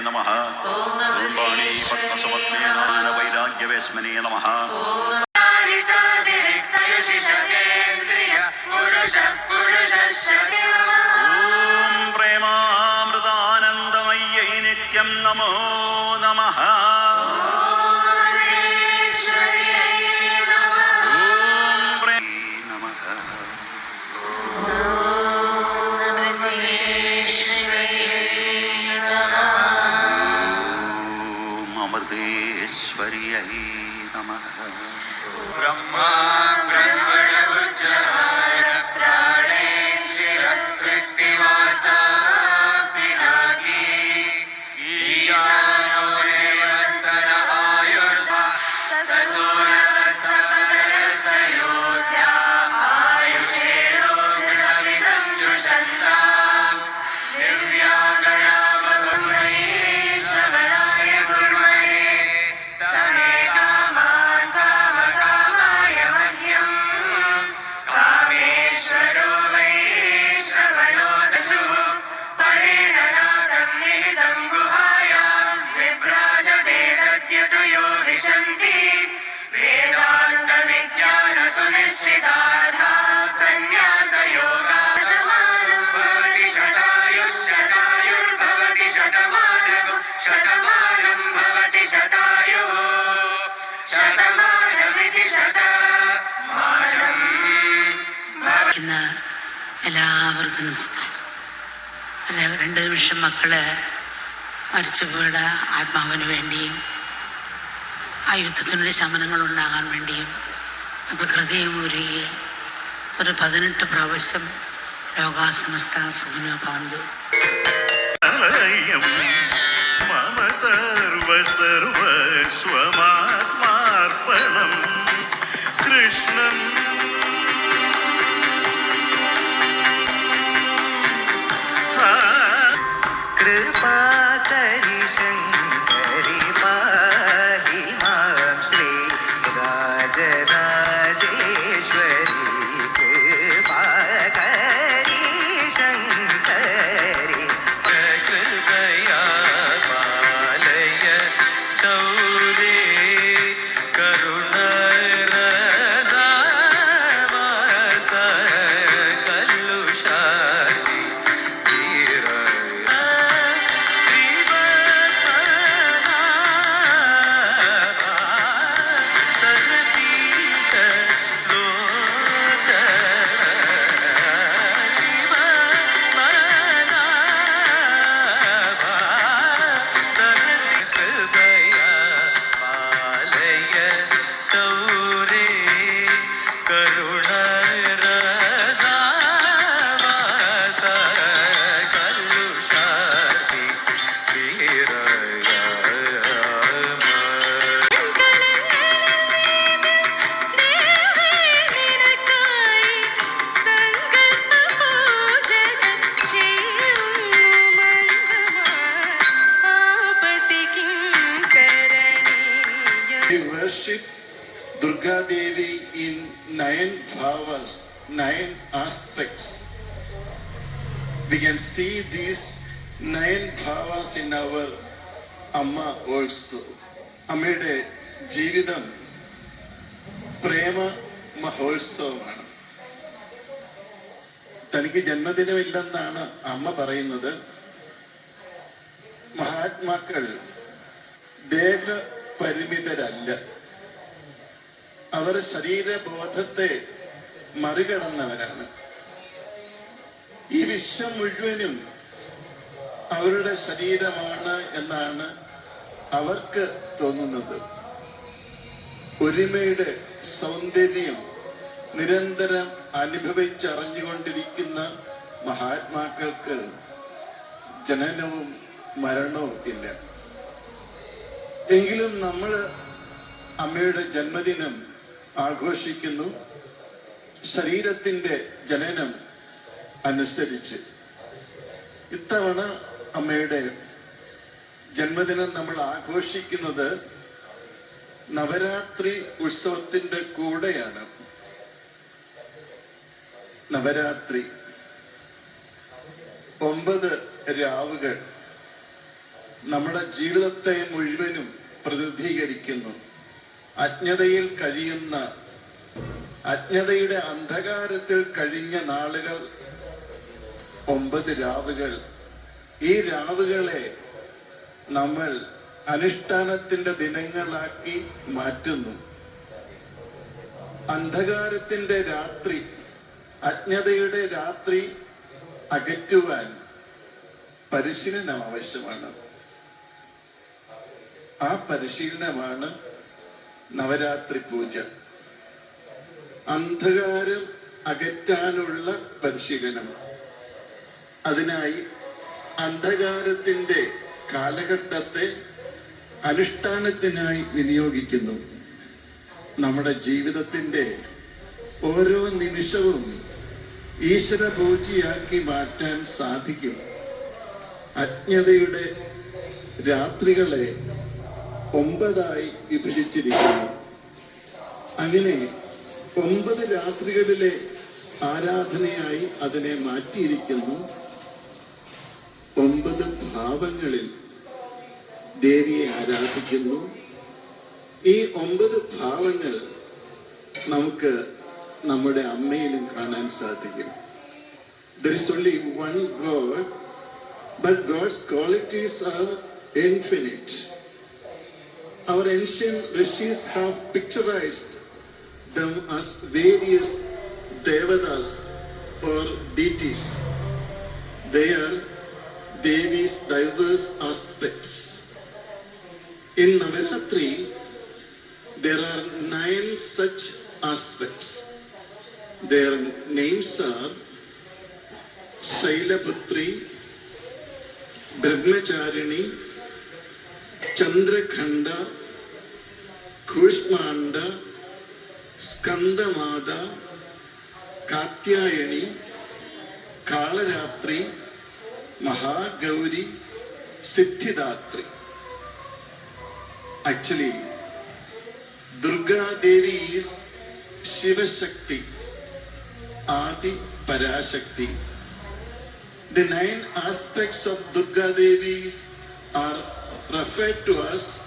നമ ഓം വാണീ പത്മസമത്മേണാന വൈരാഗ്യവേസ്മനേ നമ ഓം പ്രേമാമൃതാനന്ദമയ്യൈ നിത്യം നമോ നമ ഓം പ്രേ നമ परमेश्वर्यै नमः ब्रह्मा രണ്ട് നിമിഷം മക്കൾ മരിച്ചു മരിച്ചുപോയുടെ ആത്മാവിന് വേണ്ടിയും ആ യുദ്ധത്തിനൊരു ശമനങ്ങൾ ഉണ്ടാകാൻ വേണ്ടിയും മക്കൾ ഹൃദയം ഒരുകി ഒരു പതിനെട്ട് പ്രാവശ്യം ലോകാസമസ്ത സുഖനോ പാന്തു സർവ സർവ സർവസർവസ്വമാത്മാർപ്പണം പാകരി ശങ്കരി nine powers, nine aspects. We can see these nine powers in our Amma also അമ്മയുടെ ജീവിതം പ്രേമ മഹോത്സവമാണ്. തനിക്ക് ജന്മദിനമില്ലെന്നാണ് അമ്മ പറയുന്നത്. മഹാത്മാക്കൾ ദേഹപരിമിതരല്ല. അവർ ശരീരബോധത്തെ മറികടന്നവരാണ്. ഈ വിശ്വം മുഴുവനും അവരുടെ ശരീരമാണ് എന്നാണ് അവർക്ക് തോന്നുന്നത്. ഒരുമയുടെ സൗന്ദര്യം നിരന്തരം അനുഭവിച്ചറിഞ്ഞുകൊണ്ടിരിക്കുന്ന മഹാത്മാക്കൾക്ക് ജനനവും മരണവും ഇല്ല. എങ്കിലും നമ്മൾ അമ്മയുടെ ജന്മദിനം ആഘോഷിക്കുന്നു. ശരീരത്തിന്റെ ജനനം അനുസരിച്ച്. ഇത്തവണ അമ്മയുടെ ജന്മദിനം നമ്മൾ ആഘോഷിക്കുന്നത് നവരാത്രി ഉത്സവത്തിന്റെ കൂടെയാണ്. നവരാത്രി ഒമ്പത് രാവുകൾ നമ്മുടെ ജീവിതത്തെ മുഴുവനും പ്രതിനിധീകരിക്കുന്നു. അജ്ഞതയിൽ കഴിയുന്ന അജ്ഞതയുടെ അന്ധകാരത്തിൽ കഴിഞ്ഞ നാളുകൾ ഒമ്പത് രാവുകൾ. ഈ രാവുകളെ നമ്മൾ അനുഷ്ഠാനത്തിന്റെ ദിനങ്ങളാക്കി മാറ്റുന്നു. അന്ധകാരത്തിന്റെ രാത്രി അജ്ഞതയുടെ രാത്രി അകറ്റുവാൻ പരിശീലനം ആവശ്യമാണ്. ആ പരിശീലനമാണ് നവരാത്രി പൂജ. അന്ധകാരം അകറ്റാനുള്ള പരിശീലനം. അതിനായി അന്ധകാരത്തിന്റെ കാലഘട്ടത്തെ അനുഷ്ഠാനത്തിനായി വിനിയോഗിക്കുന്നു. നമ്മുടെ ജീവിതത്തിന്റെ ഓരോ നിമിഷവും ഈശ്വര പൂജയാക്കി മാറ്റാൻ സാധിക്കും. അജ്ഞതയുടെ രാത്രികളെ ഒമ്പതായി വിഭജിച്ചിരിക്കുന്നു. അങ്ങനെ ഒമ്പത് രാത്രികളിലെ ആരാധനയായി അതിനെ മാറ്റിയിരിക്കുന്നു. ഒമ്പത് ഭാവങ്ങളിൽ ദേവിയെ ആരാധിക്കുന്നു. ഈ ഒമ്പത് ഭാവങ്ങൾ നമുക്ക് നമ്മുടെ അമ്മയിലും കാണാൻ സാധിക്കും. There is only one god but god's qualities are infinite Our ancient rishis have picturized them as various devatas or deities. They are Devi's diverse aspects. In Navaratri, there are nine such aspects. Their names are Shailaputri, Brahmacharini, Chandraghanta Kushmanda Skandamata Katyayani Kalaratri Mahagauri Siddhidatri. Actually Durgadevi is Shivashakti Adi Parashakti. The nine aspects of Durga Devi are referred to as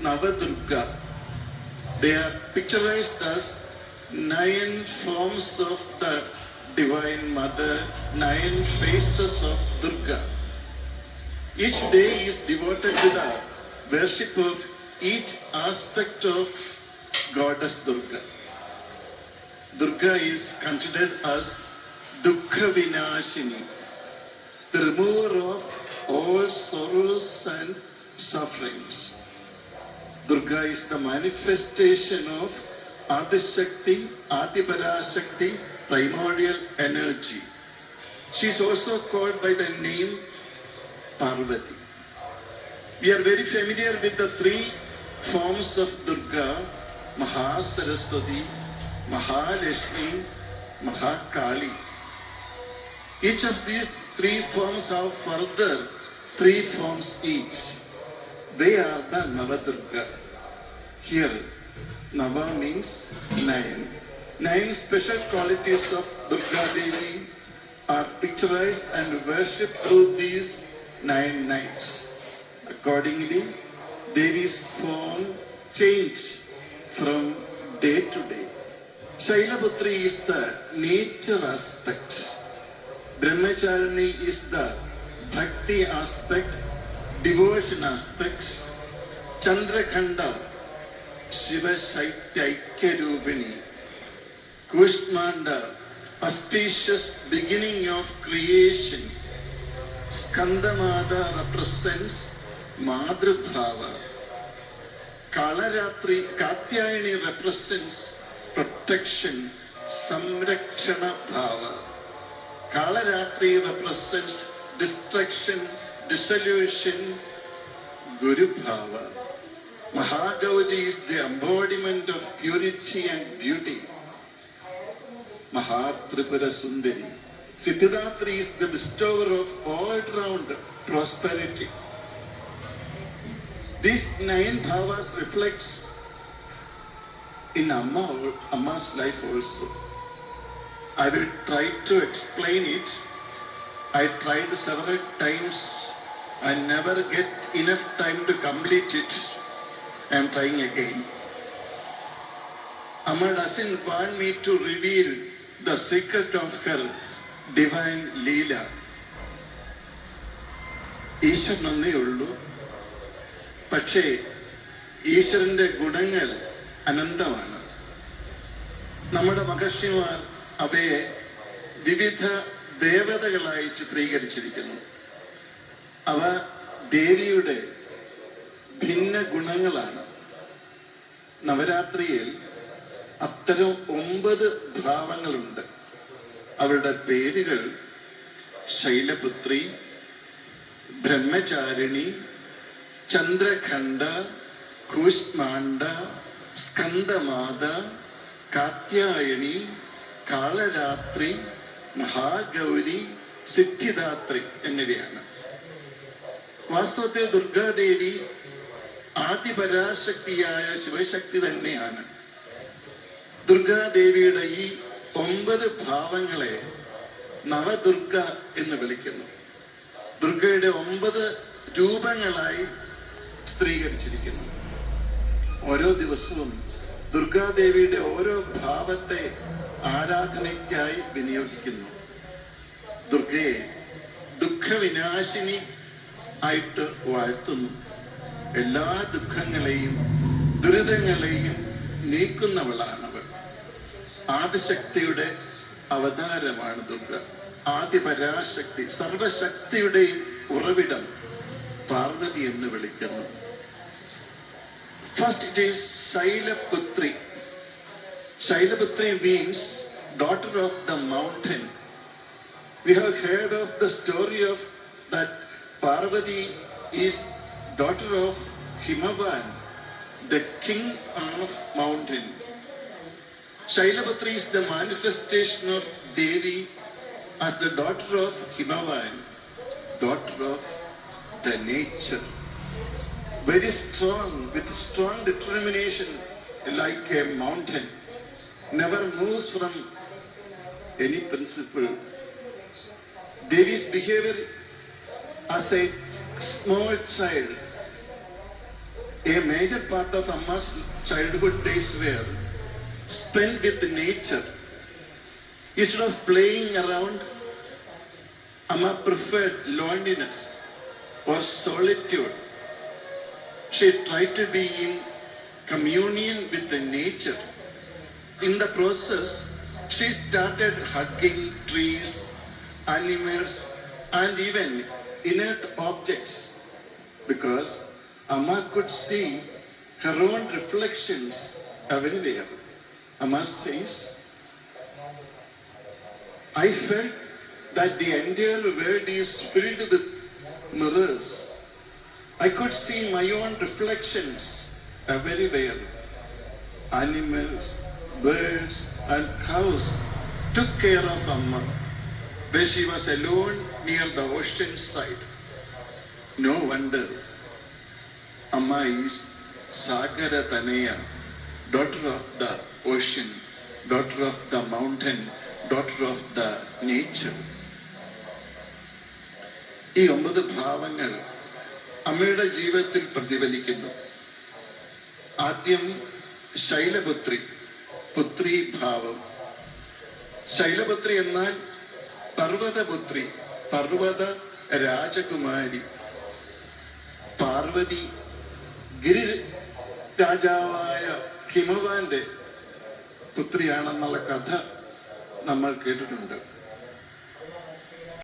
Navadurga. They are picturized as nine forms of the Divine Mother, nine faces of Durga. Each day is devoted to the worship of each aspect of Goddess Durga. Durga is considered as Dukkha Vinashini, the remover of all sorrows and sufferings. Durga is the manifestation of Adishakti, Adiparashakti, primordial energy. She is also called by the name Parvati. We are very familiar with the three forms of Durga Mahasaraswati, Mahalakshmi, Mahakali. Each of these three forms have further three forms each. They are the Navadurga. Here, Nava means nine. Nine special qualities of Durga Devi are picturized and worshipped through these nine nights. Accordingly, Devi's form change from day to day. Shailaputri is the nature aspect. Brahmacharani is the bhakti aspect, devotion aspect. Chandrakhanda, Shiva Shaitya Rupini. Kushmanda, auspicious beginning of creation. Skandamada represents Madhubhava. Kalaratri, Katyayani represents protection, Samrakshana Bhava. Represents destruction, dissolution, Guru Bhava. Mahagaudi is the embodiment of purity and beauty. Mahatripura Sundari. Siddhidatri is the bestower of all-round prosperity. These nine bhavas reflects in Amma, Amma's life also. I will try to explain it. I tried several times I never get enough time to complete it. I am trying again. Amma doesn't want me to reveal the secret of her divine Leela. Ullu ഉള്ളൂ പക്ഷേ ഈശ്വരന്റെ ഗുണങ്ങൾ അനന്തമാണ് നമ്മുടെ മഹർഷിമാർ അവയെ വിവിധ ദേവതകളായി ചിത്രീകരിച്ചിരിക്കുന്നു. അവ ദേവിയുടെ ഭിന്ന ഗുണങ്ങളാണ്. നവരാത്രിയിൽ അത്തരം ഒമ്പത് ഭാവങ്ങളുണ്ട്. അവരുടെ പേരുകൾ ശൈലപുത്രി ബ്രഹ്മചാരിണി ചന്ദ്രഖണ്ഡ കൂഷ്മാണ്ഡ സ്കന്ദമാത കാത്യായണി കാളരാത്രി മഹാഗൗരി സിദ്ധിദാത്രി എന്നിവയാണ്. വാസ്തവത്തിൽ ദുർഗാദേവി ആദിപരാശക്തിയായ ശിവശക്തി തന്നെയാണ്. ദുർഗാദേവിയുടെ ഈ ഒമ്പത് ഭാവങ്ങളെ നവദുർഗ എന്ന് വിളിക്കുന്നു. ദുർഗയുടെ ഒമ്പത് രൂപങ്ങളായി ചിത്രീകരിച്ചിരിക്കുന്നു. ഓരോ ദിവസവും ദുർഗാദേവിയുടെ ഓരോ ഭാവത്തെ ആരാധനയ്ക്കായി വിനിയോഗിക്കുന്നു. ദുർഗയെ ദുഃഖവിനാശിനി ആയിട്ട് വാഴ്ത്തുന്നു. എല്ലാ ദുഃഖങ്ങളെയും ദുരിതങ്ങളെയും നീക്കുന്നവളാണവൾ. ആദിശക്തിയുടെ അവതാരമാണ് ദുർഗ ആദിപരാശക്തി സർവശക്തിയുടെയും ഉറവിടം പാർവതി എന്ന് വിളിക്കുന്നു. First it is Shailaputri Shailabhatri means daughter of the mountain. We have heard of the story of that Parvati is daughter of Himavan, the king of mountain. Shailabhatri is the manifestation of Devi as the daughter of Himavan, daughter of the nature. Very strong, with strong determination like a mountain never moves from any principle Devi's behavior as a small child, a major part of Amma's childhood days were spent with nature. Instead of playing around, Amma preferred loneliness or solitude. She tried to be in communion with the nature. In the process, she started hugging trees, animals, and even inert objects because Amma could see her own reflections everywhere. Amma says, I felt that the entire world is filled with mirrors. I could see my own reflections everywhere. Animals, birds, and cows took care of Amma where she was alone near the ocean side. No wonder Amma is Sagara Taneya, daughter of the ocean, daughter of the mountain, daughter of the nature. ഈ ഒമ്പത് ഭാവങ്ങൾ അമ്മയുടെ ജീവിതത്തിൽ പ്രതിഫലിക്കുന്നു ആദ്യം ശൈലപുത്രി പുത്രി ഭാവം. ശൈലപുത്രി എന്നാൽ പർവതപുത്രി പർവത രാജകുമാരി. പാർവതി ഗിരി രാജാവായ ഹിമവാന്റെ പുത്രിയാണെന്നുള്ള കഥ നമ്മൾ കേട്ടിട്ടുണ്ട്.